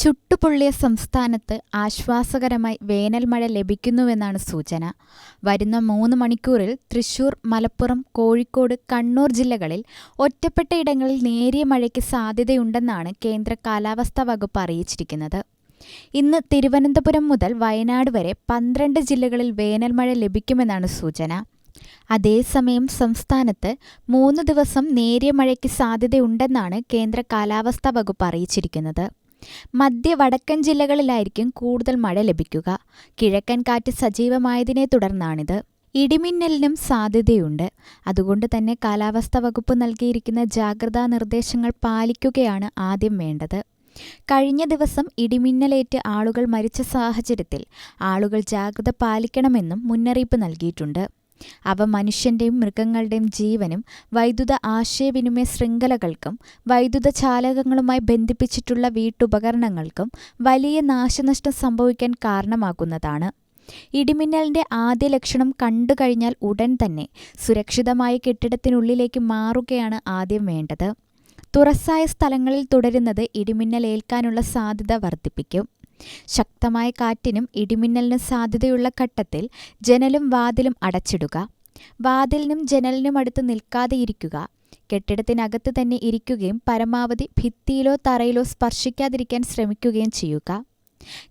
ചുട്ടുപൊള്ളിയ സംസ്ഥാനത്ത് ആശ്വാസകരമായി വേനൽ മഴ ലഭിക്കുന്നുവെന്നാണ് സൂചന. വരുന്ന മൂന്ന് മണിക്കൂറിൽ തൃശൂർ മലപ്പുറം കോഴിക്കോട് കണ്ണൂർ ജില്ലകളിൽ ഒറ്റപ്പെട്ട ഇടങ്ങളിൽ നേരിയ മഴയ്ക്ക് സാധ്യതയുണ്ടെന്നാണ് കേന്ദ്ര കാലാവസ്ഥാ വകുപ്പ് അറിയിച്ചിരിക്കുന്നത്. ഇന്ന് തിരുവനന്തപുരം മുതൽ വയനാട് വരെ പന്ത്രണ്ട് ജില്ലകളിൽ വേനൽ മഴ ലഭിക്കുമെന്നാണ് സൂചന. അതേസമയം സംസ്ഥാനത്ത് മൂന്ന് ദിവസം നേരിയ മഴയ്ക്ക് സാധ്യതയുണ്ടെന്നാണ് കേന്ദ്ര കാലാവസ്ഥാ വകുപ്പ് അറിയിച്ചിരിക്കുന്നത്. മധ്യ വടക്കൻ ജില്ലകളിലായിരിക്കും കൂടുതൽ മഴ ലഭിക്കുക. കിഴക്കൻ കാറ്റ് സജീവമായതിനെ തുടർന്നാണിത്. ഇടിമിന്നലിനും സാധ്യതയുണ്ട്. അതുകൊണ്ട് തന്നെ കാലാവസ്ഥാ വകുപ്പ് നൽകിയിരിക്കുന്ന ജാഗ്രതാ നിർദ്ദേശങ്ങൾ പാലിക്കുകയാണ് ആദ്യം വേണ്ടത്. കഴിഞ്ഞ ദിവസം ഇടിമിന്നലേറ്റ് ആളുകൾ മരിച്ച സാഹചര്യത്തിൽ ആളുകൾ ജാഗ്രത പാലിക്കണമെന്നും മുന്നറിയിപ്പ് നൽകിയിട്ടുണ്ട്. അവ മനുഷ്യന്റെയും മൃഗങ്ങളുടെയും ജീവനും വൈദ്യുത ആശയവിനിമയ ശൃംഖലകൾക്കും വൈദ്യുത ചാലകങ്ങളുമായി ബന്ധിപ്പിച്ചിട്ടുള്ള വീട്ടുപകരണങ്ങൾക്കും വലിയ നാശനഷ്ടം സംഭവിക്കാൻ കാരണമാകുന്നതാണ്. ഇടിമിന്നലിന്റെ ആദ്യ ലക്ഷണം കണ്ടു കഴിഞ്ഞാൽ ഉടൻ തന്നെ സുരക്ഷിതമായ കെട്ടിടത്തിനുള്ളിലേക്ക് മാറുകയാണ് ആദ്യം വേണ്ടത്. തുറസ്സായ സ്ഥലങ്ങളിൽ തുടരുന്നത് ഇടിമിന്നലേൽക്കാനുള്ള സാധ്യത വർദ്ധിപ്പിക്കും. ശക്തമായ കാറ്റിനും ഇടിമിന്നലിനും സാധ്യതയുള്ള ഘട്ടത്തിൽ ജനലും വാതിലും അടച്ചിടുക. വാതിലിനും ജനലിനും അടുത്ത് നിൽക്കാതെ ഇരിക്കുക. കെട്ടിടത്തിനകത്ത് തന്നെ ഇരിക്കുകയും പരമാവധി ഭിത്തിയിലോ തറയിലോ സ്പർശിക്കാതിരിക്കാൻ ശ്രമിക്കുകയും ചെയ്യുക.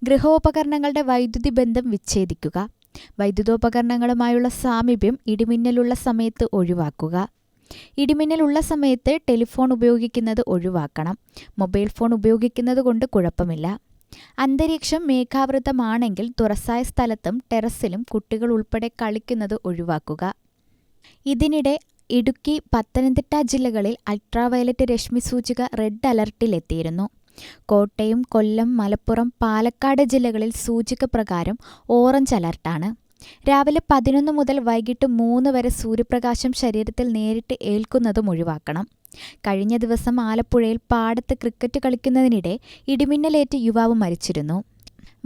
ഗൃഹോപകരണങ്ങളുടെ വൈദ്യുതി ബന്ധം വിച്ഛേദിക്കുക. വൈദ്യുതോപകരണങ്ങളുമായുള്ള സാമീപ്യം ഇടിമിന്നലുള്ള സമയത്ത് ഒഴിവാക്കുക. ഇടിമിന്നലുള്ള സമയത്ത് ടെലിഫോൺ ഉപയോഗിക്കുന്നത് ഒഴിവാക്കണം. മൊബൈൽ ഫോൺ ഉപയോഗിക്കുന്നത് കൊണ്ട് കുഴപ്പമില്ല. അന്തരീക്ഷം മേഘാവൃതമാണെങ്കിൽ തുറസായ സ്ഥലത്തും ടെറസിലും കുട്ടികൾ ഉൾപ്പെടെ കളിക്കുന്നത് ഒഴിവാക്കുക. ഇതിനിടെ ഇടുക്കി പത്തനംതിട്ട ജില്ലകളിൽ അൾട്രാവയലറ്റ് രശ്മി സൂചിക റെഡ് അലർട്ടിലെത്തിയിരുന്നു. കോട്ടയം കൊല്ലം മലപ്പുറം പാലക്കാട് ജില്ലകളിൽ സൂചിക പ്രകാരം ഓറഞ്ച് അലർട്ടാണ്. രാവിലെ പതിനൊന്ന് മുതൽ വൈകിട്ട് മൂന്ന് വരെ സൂര്യപ്രകാശം ശരീരത്തിൽ നേരിട്ട് ഏൽക്കുന്നതും ഒഴിവാക്കണം. കഴിഞ്ഞ ദിവസം ആലപ്പുഴയിൽ പാടത്ത് ക്രിക്കറ്റ് കളിക്കുന്നതിനിടെ ഇടിമിന്നലേറ്റ് യുവാവ് മരിച്ചിരുന്നു.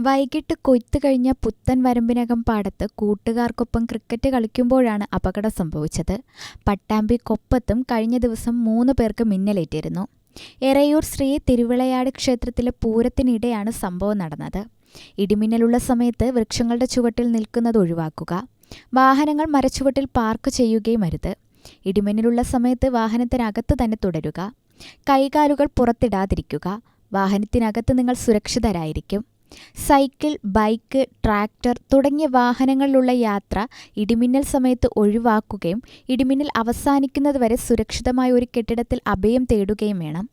വൈകിട്ട് കൊയ്ത്തു കഴിഞ്ഞ പുത്തൻ വരമ്പിനകം പാടത്ത് കൂട്ടുകാർക്കൊപ്പം ക്രിക്കറ്റ് കളിക്കുമ്പോഴാണ് അപകടം സംഭവിച്ചത്. പട്ടാമ്പി കൊപ്പത്തും കഴിഞ്ഞ ദിവസം മൂന്ന് പേർക്ക് മിന്നലേറ്റിരുന്നു. എറയൂർ ശ്രീ തിരുവിളയാട് ക്ഷേത്രത്തിലെ പൂരത്തിനിടെയാണ് സംഭവം നടന്നത്. ഇടിമിന്നലുള്ള സമയത്ത് വൃക്ഷങ്ങളുടെ ചുവട്ടിൽ നിൽക്കുന്നത് ഒഴിവാക്കുക. വാഹനങ്ങൾ മരച്ചുവട്ടിൽ പാർക്ക് ചെയ്യുകയും അരുത്. ഇടിമിന്നലുള്ള സമയത്ത് വാഹനത്തിനകത്ത് തന്നെ തുടരുക. കൈകാലുകൾ പുറത്തിടാതിരിക്കുക. വാഹനത്തിനകത്ത് നിങ്ങൾ സുരക്ഷിതരായിരിക്കും. സൈക്കിൾ ബൈക്ക് ട്രാക്ടർ തുടങ്ങിയ വാഹനങ്ങളിലുള്ള യാത്ര ഇടിമിന്നൽ സമയത്ത് ഒഴിവാക്കുകയും ഇടിമിന്നൽ അവസാനിക്കുന്നതുവരെ സുരക്ഷിതമായ ഒരു കെട്ടിടത്തിൽ അഭയം തേടുകയും വേണം.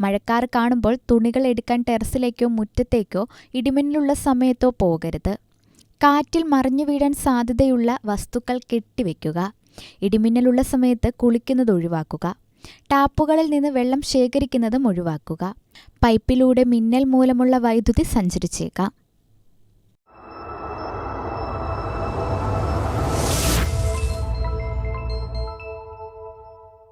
മഴക്കാർ കാണുമ്പോൾ തുണികൾ എടുക്കാൻ ടെറസിലേക്കോ മുറ്റത്തേക്കോ ഇടിമിന്നലുള്ള സമയത്തോ പോകരുത്. കാറ്റിൽ മറിഞ്ഞു വീഴാൻ സാധ്യതയുള്ള വസ്തുക്കൾ കെട്ടിവെക്കുക. ഇടിമിന്നലുള്ള സമയത്ത് കുളിക്കുന്നത് ഒഴിവാക്കുക. ടാപ്പുകളിൽ നിന്ന് വെള്ളം ശേഖരിക്കുന്നതും ഒഴിവാക്കുക. പൈപ്പിലൂടെ മിന്നൽ മൂലമുള്ള വൈദ്യുതി സഞ്ചരിച്ചേക്കാം.